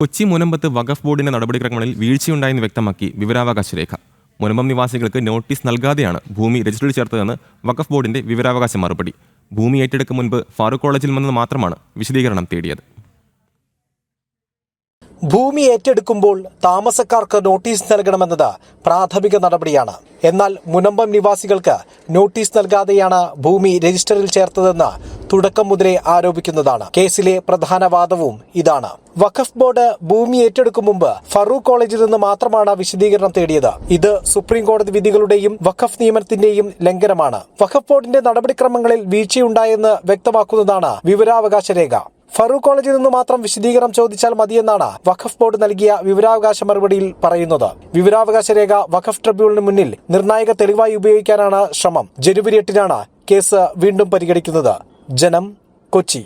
കൊച്ചി മുനമ്പത്ത് വഖഫ് ബോർഡിന്റെ നടപടിക്രമങ്ങളിൽ വീഴ്ചയുണ്ടായെന്ന് വ്യക്തമാക്കി വിവരാവകാശ രേഖ. മുനമ്പം നിവാസികൾക്ക് നോട്ടീസ് നൽകാതെയാണ് ഭൂമി രജിസ്റ്ററിൽ ചേർത്തതെന്ന് വഖഫ് ബോർഡിന്റെ വിവരാവകാശ മറുപടി. ഭൂമി ഏറ്റെടുക്കും മുൻപ് ഫാറൂഖ് കോളേജിൽ നിന്ന് മാത്രമാണ് വിശദീകരണം തേടിയത്. ഭൂമി ഏറ്റെടുക്കുമ്പോൾ താമസക്കാർക്ക് നോട്ടീസ് നൽകണമെന്നത് പ്രാഥമിക നടപടിയാണ്. എന്നാൽ മുനമ്പം നിവാസികൾക്ക് നോട്ടീസ് നൽകാതെയാണ് ഭൂമി രജിസ്റ്ററിൽ ചേർത്തതെന്ന് തുടക്കം മുതലേ ആരോപിക്കുന്നതാണ്. കേസിലെ പ്രധാന വാദവും ഇതാണ്. വഖഫ് ബോർഡ് ഭൂമി ഏറ്റെടുക്കും മുമ്പ് ഫറൂഖ് കോളേജിൽ നിന്ന് മാത്രമാണ് വിശദീകരണം തേടിയത്. ഇത് സുപ്രീം കോടതി വിധികളുടെയും വഖഫ് നിയമനത്തിന്റെയും ലംഘനമാണ്. വഖഫ് ബോർഡിന്റെ നടപടിക്രമങ്ങളിൽ വീഴ്ചയുണ്ടായെന്ന് വ്യക്തമാക്കുന്നതാണ് വിവരാവകാശ രേഖ. ഫറൂഖ് കോളേജിൽ നിന്ന് മാത്രം വിശദീകരണം ചോദിച്ചാൽ മതിയെന്നാണ് വഖഫ് ബോർഡ് നൽകിയ വിവരാവകാശ മറുപടിയിൽ പറയുന്നത്. വിവരാവകാശ രേഖ വഖഫ് ട്രിബ്യൂണലിന് മുന്നിൽ നിർണായക തെളിവായി ഉപയോഗിക്കാനാണ് ശ്രമം. ജനുവരി എട്ടിനാണ് കേസ് വീണ്ടും പരിഗണിക്കുന്നത്. ജനം കൊച്ചി.